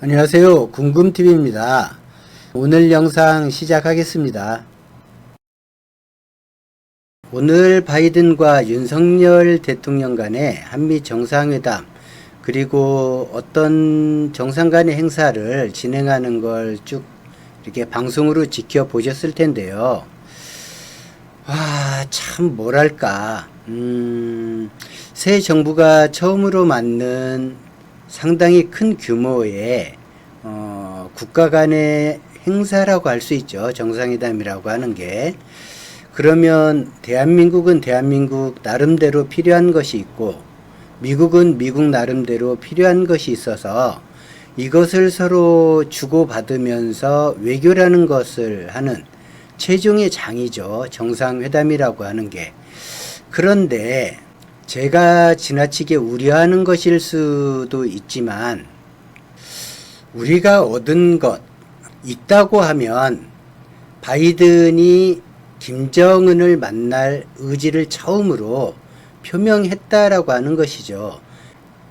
안녕하세요. 궁금TV입니다. 오늘 영상 시작하겠습니다. 오늘 바이든과 윤석열 대통령 간의 한미 정상회담 그리고 어떤 정상 간의 행사를 진행하는 걸 쭉 이렇게 방송으로 지켜보셨을 텐데요. 와, 참, 뭐랄까. 음, 새 정부가 처음으로 맞는 상당히 큰 규모의, 어, 국가 간의 행사라고 할 수 있죠. 정상회담이라고 하는 게. 그러면 대한민국은 대한민국 나름대로 필요한 것이 있고, 미국은 미국 나름대로 필요한 것이 있어서 이것을 서로 주고받으면서 외교라는 것을 하는 최종의 장이죠. 정상회담이라고 하는 게. 그런데 제가 지나치게 우려하는 것일 수도 있지만 우리가 얻은 것 있다고 하면 바이든이 김정은을 만날 의지를 처음으로 표명했다라고 하는 것이죠.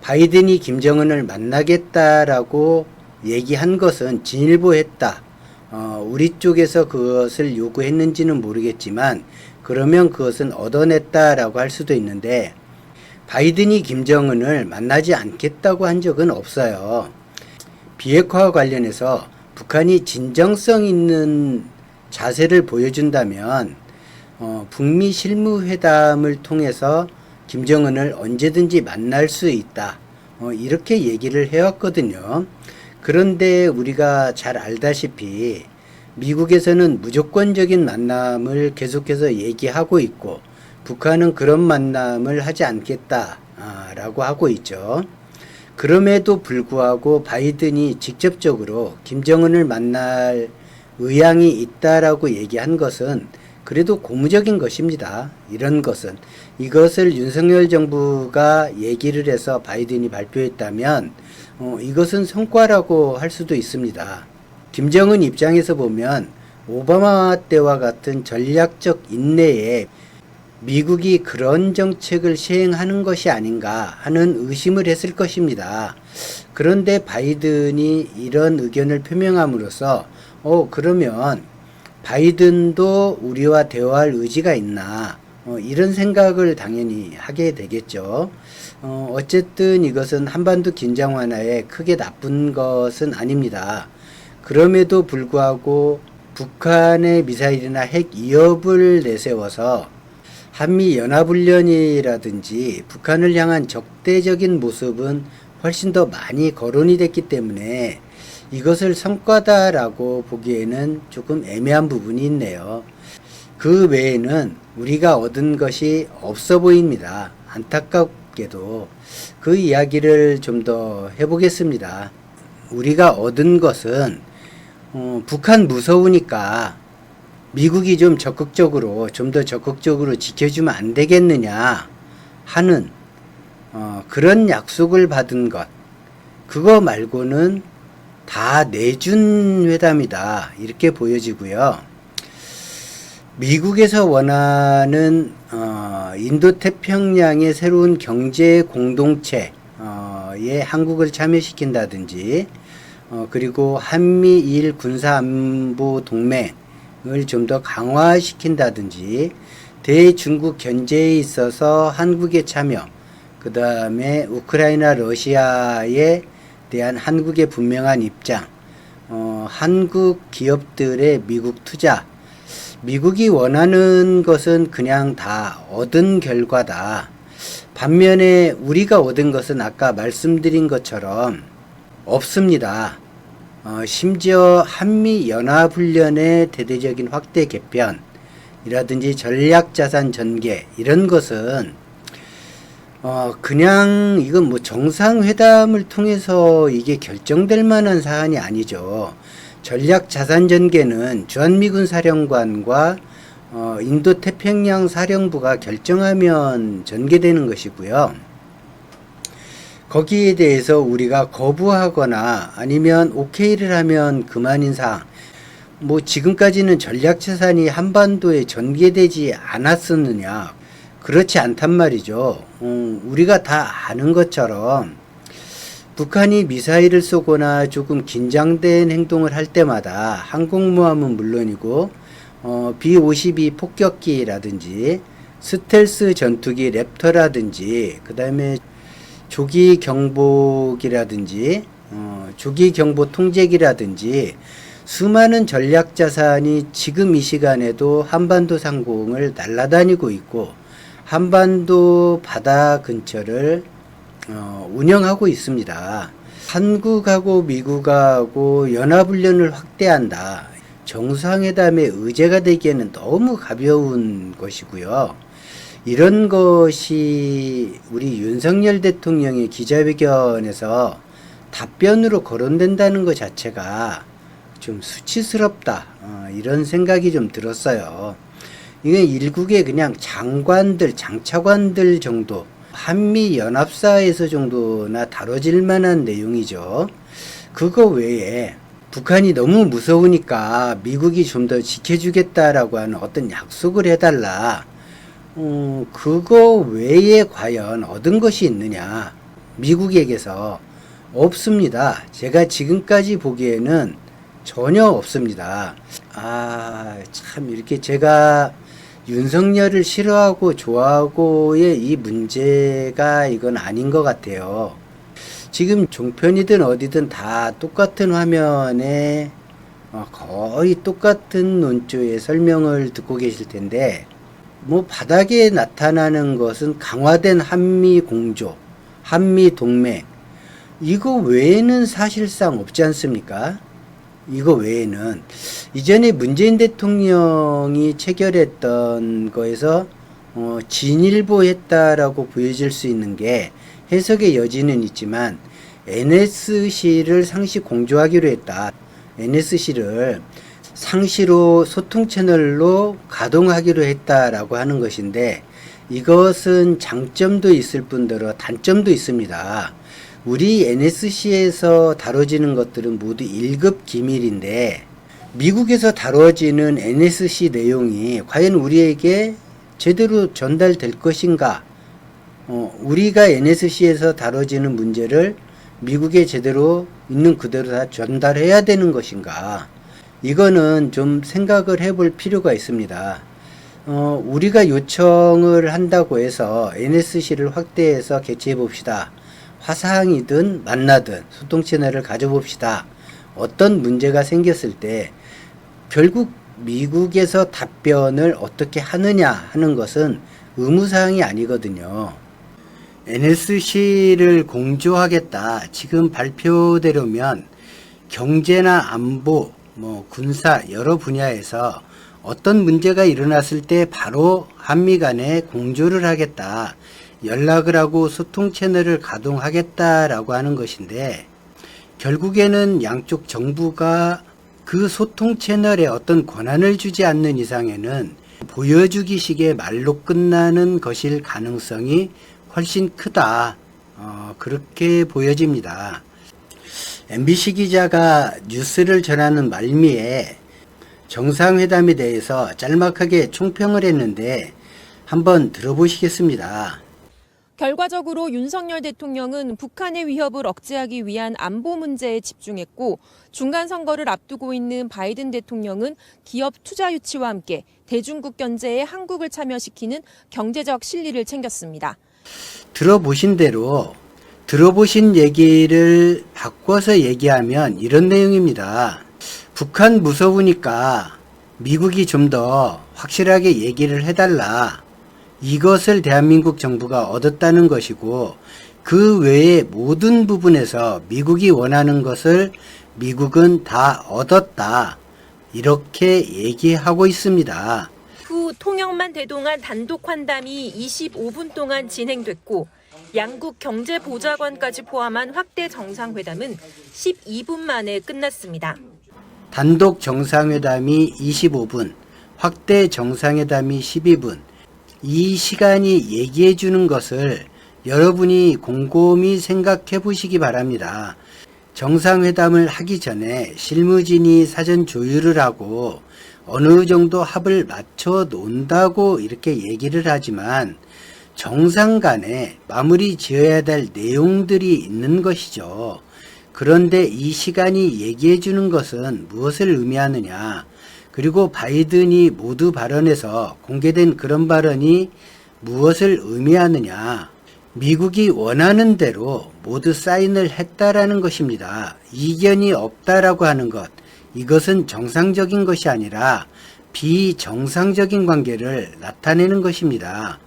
바이든이 김정은을 만나겠다라고 얘기한 것은 진일보했다. 어, 우리 쪽에서 그것을 요구했는지는 모르겠지만 그러면 그것은 얻어냈다라고 할 수도 있는데 바이든이 김정은을 만나지 않겠다고 한 적은 없어요. 비핵화와 관련해서 북한이 진정성 있는 자세를 보여준다면 어, 북미 실무회담을 통해서 김정은을 언제든지 만날 수 있다. 어, 이렇게 얘기를 해왔거든요. 그런데 우리가 잘 알다시피 미국에서는 무조건적인 만남을 계속해서 얘기하고 있고 북한은 그런 만남을 하지 않겠다라고 하고 있죠. 그럼에도 불구하고 바이든이 직접적으로 김정은을 만날 의향이 있다라고 얘기한 것은 그래도 고무적인 것입니다. 이런 것은 이것을 윤석열 정부가 얘기를 해서 바이든이 발표했다면 어, 이것은 성과라고 할 수도 있습니다. 김정은 입장에서 보면 오바마 때와 같은 전략적 인내에 미국이 그런 정책을 시행하는 것이 아닌가 하는 의심을 했을 것입니다. 그런데 바이든이 이런 의견을 표명함으로써 어 그러면 바이든도 우리와 대화할 의지가 있나 어, 이런 생각을 당연히 하게 되겠죠. 어, 어쨌든 이것은 한반도 긴장 완화에 크게 나쁜 것은 아닙니다. 그럼에도 불구하고 북한의 미사일이나 핵 위협을 내세워서 한미 연합훈련이라든지 북한을 향한 적대적인 모습은 훨씬 더 많이 거론이 됐기 때문에 이것을 성과다라고 보기에는 조금 애매한 부분이 있네요. 그 외에는 우리가 얻은 것이 없어 보입니다. 안타깝게도 그 이야기를 좀 더 해보겠습니다. 우리가 얻은 것은 어, 북한 무서우니까 미국이 좀 적극적으로 좀 더 적극적으로 지켜주면 안 되겠느냐 하는 어, 그런 약속을 받은 것 그거 말고는 다 내준 회담이다 이렇게 보여지고요. 미국에서 원하는 어, 인도 태평양의 새로운 경제 공동체에 한국을 참여시킨다든지 어, 그리고 한미일 군사안보 동맹 을 좀 더 강화시킨다든지 대중국 견제에 있어서 한국의 참여 그 다음에 우크라이나 러시아에 대한 한국의 분명한 입장 어, 한국 기업들의 미국 투자 미국이 원하는 것은 그냥 다 얻은 결과다. 반면에 우리가 얻은 것은 아까 말씀드린 것처럼 없습니다. 어, 심지어 한미 연합훈련의 대대적인 확대 개편이라든지 전략자산 전개 이런 것은 어, 그냥 이건 뭐 정상회담을 통해서 이게 결정될 만한 사안이 아니죠. 전략 자산 전개는 주한미군 사령관과 어, 인도 태평양 사령부가 결정하면 전개되는 것이고요. 거기에 대해서 우리가 거부하거나 아니면 오케이를 하면 그만인 사항. 뭐 지금까지는 전략 자산이 한반도에 전개되지 않았었느냐? 그렇지 않단 말이죠. 음, 우리가 다 아는 것처럼 북한이 미사일을 쏘거나 조금 긴장된 행동을 할 때마다 항공모함은 물론이고 어, B-52 폭격기라든지 스텔스 전투기 랩터라든지 그 다음에 조기 경보기라든지 어, 조기 경보 통제기라든지 수많은 전략 자산이 지금 이 시간에도 한반도 상공을 날아다니고 있고 한반도 바다 근처를 어, 운영하고 있습니다. 한국하고 미국하고 연합훈련을 확대한다. 정상회담의 의제가 되기에는 너무 가벼운 것이고요. 이런 것이 우리 윤석열 대통령의 기자회견에서 답변으로 거론된다는 것 자체가 좀 수치스럽다. 어, 이런 생각이 좀 들었어요. 이게 일국의 그냥 장관들, 장차관들 정도, 한미 연합사에서 정도나 다뤄질 만한 내용이죠. 그거 외에 북한이 너무 무서우니까 미국이 좀 더 지켜주겠다라고 하는 어떤 약속을 해달라. 어, 그거 외에 과연 얻은 것이 있느냐? 미국에게서 없습니다. 제가 지금까지 보기에는 전혀 없습니다. 아, 참, 이렇게 제가 윤석열을 싫어하고 좋아하고의 이 문제가 이건 아닌 것 같아요. 지금 종편이든 어디든 다 똑같은 화면에 어, 거의 똑같은 논조의 설명을 듣고 계실 텐데, 뭐 바닥에 나타나는 것은 강화된 한미 공조, 한미 동맹, 이거 외에는 사실상 없지 않습니까? 이거 외에는 이전에 문재인 대통령이 체결했던 거에서 어, 진일보했다라고 보여질 수 있는 게 해석의 여지는 있지만 NSC를 상시 공조하기로 했다. NSC를 상시로 소통 채널로 가동하기로 했다라고 하는 것인데 이것은 장점도 있을 뿐더러 단점도 있습니다. 우리 NSC에서 다뤄지는 것들은 모두 1급 기밀인데 미국에서 다뤄지는 NSC 내용이 과연 우리에게 제대로 전달될 것인가? 어, 우리가 NSC에서 다뤄지는 문제를 미국에 제대로 있는 그대로 다 전달해야 되는 것인가? 이거는 좀 생각을 해볼 필요가 있습니다. 어, 우리가 요청을 한다고 해서 NSC를 확대해서 개최해 봅시다. 화상이든 만나든 소통 채널을 가져봅시다. 어떤 문제가 생겼을 때 결국 미국에서 답변을 어떻게 하느냐 하는 것은 의무사항이 아니거든요. NSC를 공조하겠다. 지금 발표대로면 경제나 안보, 뭐 군사 여러 분야에서 어떤 문제가 일어났을 때 바로 한미 간에 공조를 하겠다. 연락을 하고 소통 채널을 가동하겠다라고 하는 것인데 결국에는 양쪽 정부가 그 소통 채널에 어떤 권한을 주지 않는 이상에는 보여주기식의 말로 끝나는 것일 가능성이 훨씬 크다. 어, 그렇게 보여집니다. MBC 기자가 뉴스를 전하는 말미에 정상회담에 대해서 짤막하게 총평을 했는데 한번 들어보시겠습니다. 결과적으로 윤석열 대통령은 북한의 위협을 억제하기 위한 안보 문제에 집중했고 중간 선거를 앞두고 있는 바이든 대통령은 기업 투자 유치와 함께 대중국 견제에 한국을 참여시키는 경제적 실리를 챙겼습니다. 들어보신 대로 들어보신 얘기를 바꿔서 얘기하면 이런 내용입니다. 북한 무서우니까 미국이 좀 더 확실하게 얘기를 해달라. 이것을 대한민국 정부가 얻었다는 것이고 그 외의 모든 부분에서 미국이 원하는 것을 미국은 다 얻었다. 이렇게 얘기하고 있습니다. 후 통영만 대동한 단독 환담이 25분 동안 진행됐고 양국 경제보좌관까지 포함한 확대 정상회담은 12분 만에 끝났습니다. 단독 정상회담이 25분, 확대 정상회담이 12분. 이 시간이 얘기해 주는 것을 여러분이 곰곰이 생각해 보시기 바랍니다. 정상회담을 하기 전에 실무진이 사전 조율을 하고 어느 정도 합을 맞춰 놓는다고 이렇게 얘기를 하지만 정상 간에 마무리 지어야 될 내용들이 있는 것이죠. 그런데 이 시간이 얘기해 주는 것은 무엇을 의미하느냐. 그리고 바이든이 모두 발언에서 공개된 그런 발언이 무엇을 의미하느냐. 미국이 원하는 대로 모두 사인을 했다라는 것입니다. 이견이 없다라고 하는 것. 이것은 정상적인 것이 아니라 비정상적인 관계를 나타내는 것입니다.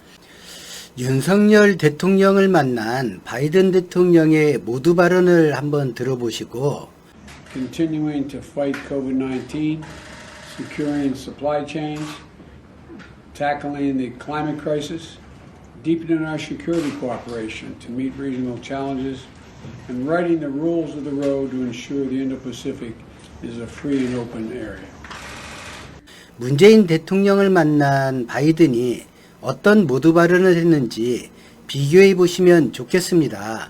윤석열 대통령을 만난 바이든 대통령의 모두 발언을 한번 들어보시고 continuing to fight COVID 19, securing supply chains, tackling the climate crisis, deepening our security cooperation to meet regional challenges, and writing the rules of the road to ensure the Indo Pacific is a free and open area. 문재인 대통령을 만난 바이든이 어떤 모두 발언을 했는지 비교해 보시면 좋겠습니다.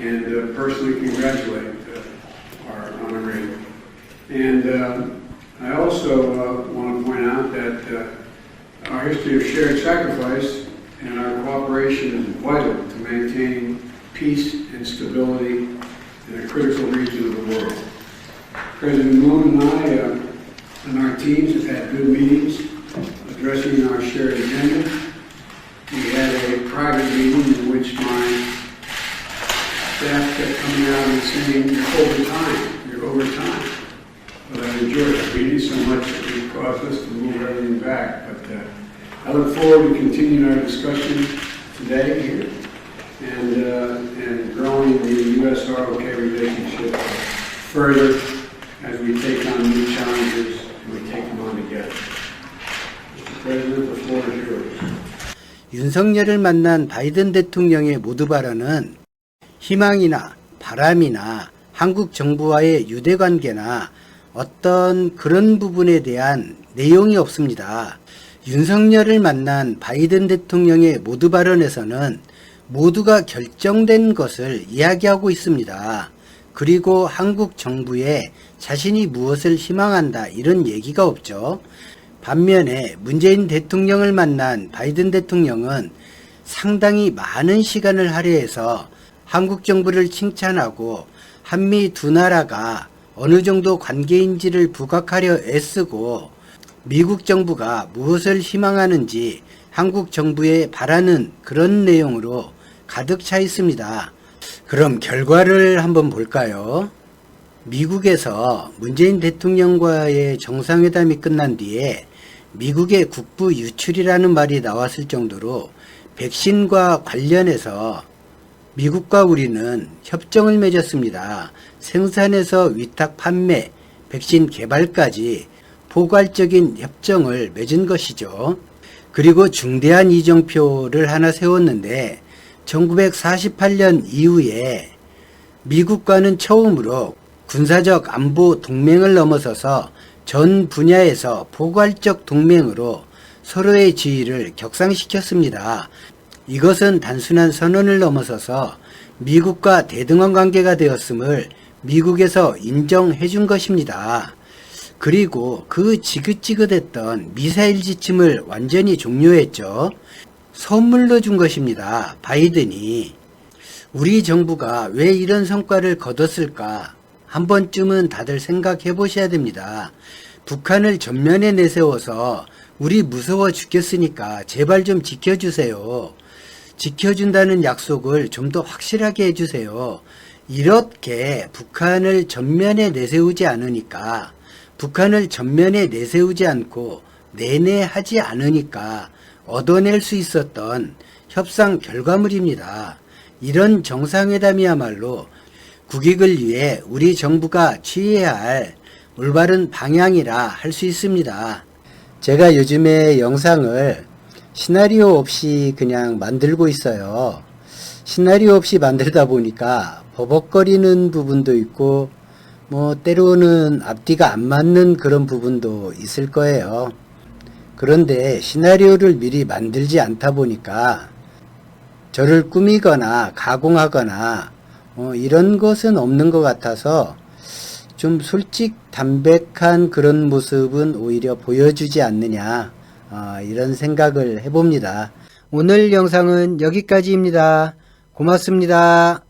and uh, personally congratulate uh, our honoree. And um, I also uh, want to point out that uh, our history of shared sacrifice and our cooperation is vital to maintaining peace and stability in a critical region of the world. President Moon and I uh, and our teams have had good meetings addressing our shared agenda. We had a private meeting in which my staff kept coming out and saying, you're over time, you're over time. But I enjoyed that meeting so much that it caused us to move everything back. But uh, I look forward to continuing our discussion today here and, uh, and growing the U.S.-ROK relationship further as we take on new 윤석열을 만난 바이든 대통령의 모두 발언은 희망이나 바람이나 한국 정부와의 유대 관계나 어떤 그런 부분에 대한 내용이 없습니다. 윤석열을 만난 바이든 대통령의 모두 발언에서는 모두가 결정된 것을 이야기하고 있습니다. 그리고 한국 정부에 자신이 무엇을 희망한다 이런 얘기가 없죠. 반면에 문재인 대통령을 만난 바이든 대통령은 상당히 많은 시간을 할애해서 한국 정부를 칭찬하고 한미 두 나라가 어느 정도 관계인지를 부각하려 애쓰고 미국 정부가 무엇을 희망하는지 한국 정부에 바라는 그런 내용으로 가득 차 있습니다. 그럼 결과를 한번 볼까요? 미국에서 문재인 대통령과의 정상회담이 끝난 뒤에 미국의 국부 유출이라는 말이 나왔을 정도로 백신과 관련해서 미국과 우리는 협정을 맺었습니다. 생산에서 위탁 판매, 백신 개발까지 포괄적인 협정을 맺은 것이죠. 그리고 중대한 이정표를 하나 세웠는데 1948년 이후에 미국과는 처음으로 군사적 안보 동맹을 넘어서서 전 분야에서 포괄적 동맹으로 서로의 지위를 격상시켰습니다. 이것은 단순한 선언을 넘어서서 미국과 대등한 관계가 되었음을 미국에서 인정해 준 것입니다. 그리고 그 지긋지긋했던 미사일 지침을 완전히 종료했죠. 선물로 준 것입니다. 바이든이. 우리 정부가 왜 이런 성과를 거뒀을까? 한 번쯤은 다들 생각해 보셔야 됩니다. 북한을 전면에 내세워서 우리 무서워 죽겠으니까 제발 좀 지켜주세요. 지켜준다는 약속을 좀 더 확실하게 해주세요. 이렇게 북한을 전면에 내세우지 않으니까, 북한을 전면에 내세우지 않고 내내 하지 않으니까 얻어낼 수 있었던 협상 결과물입니다. 이런 정상회담이야말로 국익을 위해 우리 정부가 취해야 할 올바른 방향이라 할 수 있습니다. 제가 요즘에 영상을 시나리오 없이 그냥 만들고 있어요. 시나리오 없이 만들다 보니까 버벅거리는 부분도 있고, 뭐, 때로는 앞뒤가 안 맞는 그런 부분도 있을 거예요. 그런데 시나리오를 미리 만들지 않다 보니까 저를 꾸미거나 가공하거나 어, 이런 것은 없는 것 같아서 좀 솔직 담백한 그런 모습은 오히려 보여주지 않느냐 어, 이런 생각을 해봅니다. 오늘 영상은 여기까지입니다. 고맙습니다.